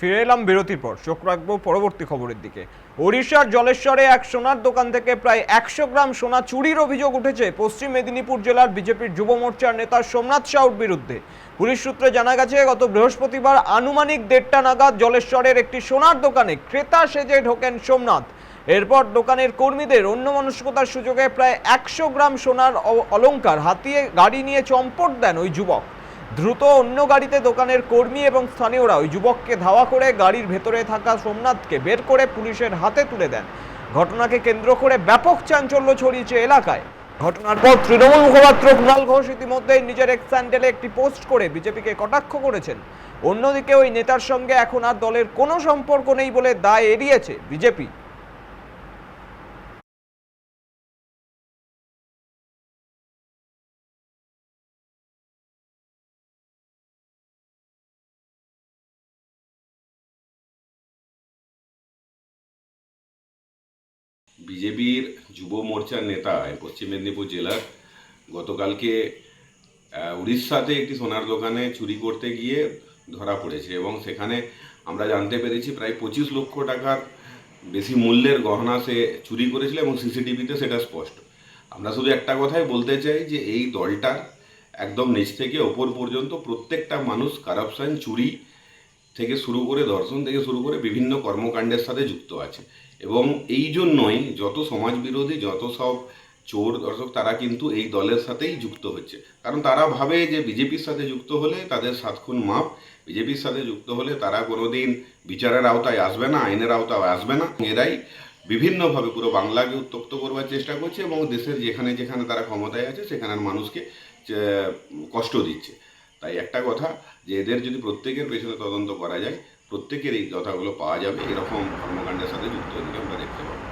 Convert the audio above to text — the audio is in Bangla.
ফিরে এলাম বিরতির পর চোখ রাখব পরবর্তী খবরের দিকে। ওড়িশার জলেশ্বরে এক সোনার দোকান থেকে প্রায় একশো গ্রাম সোনা চুরির অভিযোগ উঠেছে পশ্চিম মেদিনীপুর জেলার বিজেপির যুব মোর্চার নেতা সোমনাথ সাউর বিরুদ্ধে। পুলিশ সূত্রে জানা গেছে, গত বৃহস্পতিবার আনুমানিক দেড়টা নাগাদ জলেশ্বরের একটি সোনার দোকানে ক্রেতা সেজে ঢোকেন সোমনাথ। এরপর দোকানের কর্মীদের অন্য অন্যমনস্কতার সুযোগে প্রায় একশো গ্রাম সোনার অ- অলংকার হাতিয়ে গাড়ি নিয়ে চম্পট দেন ওই যুবক। দ্রুত অন্য গাড়িতে দোকানের কর্মী এবং স্থানীয়রা ওই যুবককে ধাওয়া করে গাড়ির ভেতরে থাকা সোমনাথকে বের করে পুলিশের হাতে তুলে দেন। ঘটনাকে কেন্দ্র করে ব্যাপক চাঞ্চল্য ছড়িয়েছে এলাকায়। ঘটনার পর তৃণমূল মুখপাত্র কুণাল ঘোষ ইতিমধ্যেই নিজের এক স্যান্ডেলে একটি পোস্ট করে বিজেপিকে কটাক্ষ করেছেন। অন্যদিকে ওই নেতার সঙ্গে এখন আর দলের কোনো সম্পর্ক নেই বলে দায় এড়িয়েছে বিজেপি। বিজেপির যুব মোর্চার নেতা পশ্চিম মেদিনীপুর জেলার গতকালকে উড়িষ্যাতে একটি সোনার দোকানে চুরি করতে গিয়ে ধরা পড়েছে এবং সেখানে আমরা জানতে পেরেছি প্রায় পঁচিশ লক্ষ টাকার বেশি মূল্যের গহনা সে চুরি করেছিল এবং সিসিটিভিতে সেটা স্পষ্ট। আমরা শুধু একটা কথাই বলতে চাই যে এই দলটার একদম নিচ থেকে ওপর পর্যন্ত প্রত্যেকটা মানুষ কারাপশন চুরি থেকে শুরু করে দর্শন থেকে শুরু করে বিভিন্ন কর্মকাণ্ডের সাথে যুক্ত আছে। এবং এই জন্যই যত সমাজ বিরোধী যত সব চোর দর্শক তারা কিন্তু এই দলের সাথেই যুক্ত হচ্ছে। কারণ তারা ভাবে যে বিজেপির সাথে যুক্ত হলে তাদের সাতক্ষণ মাপ, বিজেপির সাথে যুক্ত হলে তারা কোনোদিন বিচারের আওতায় আসবে না, আইনের আওতায় আসবে না। এরাই বিভিন্নভাবে পুরো বাংলাকে উত্তপ্ত করবার চেষ্টা করছে এবং দেশের যেখানে যেখানে তারা ক্ষমতায় আছে, সেখানের মানুষকে কষ্ট দিচ্ছে। তাই একটা কথা, যে এদের যদি প্রত্যেকের পেছনে তদন্ত করা যায় প্রত্যেকের এই কথাগুলো পাওয়া যাবে, এরকম কর্মকাণ্ডের সাথে যুক্ত এদেরকে আমরা দেখতে পাবো।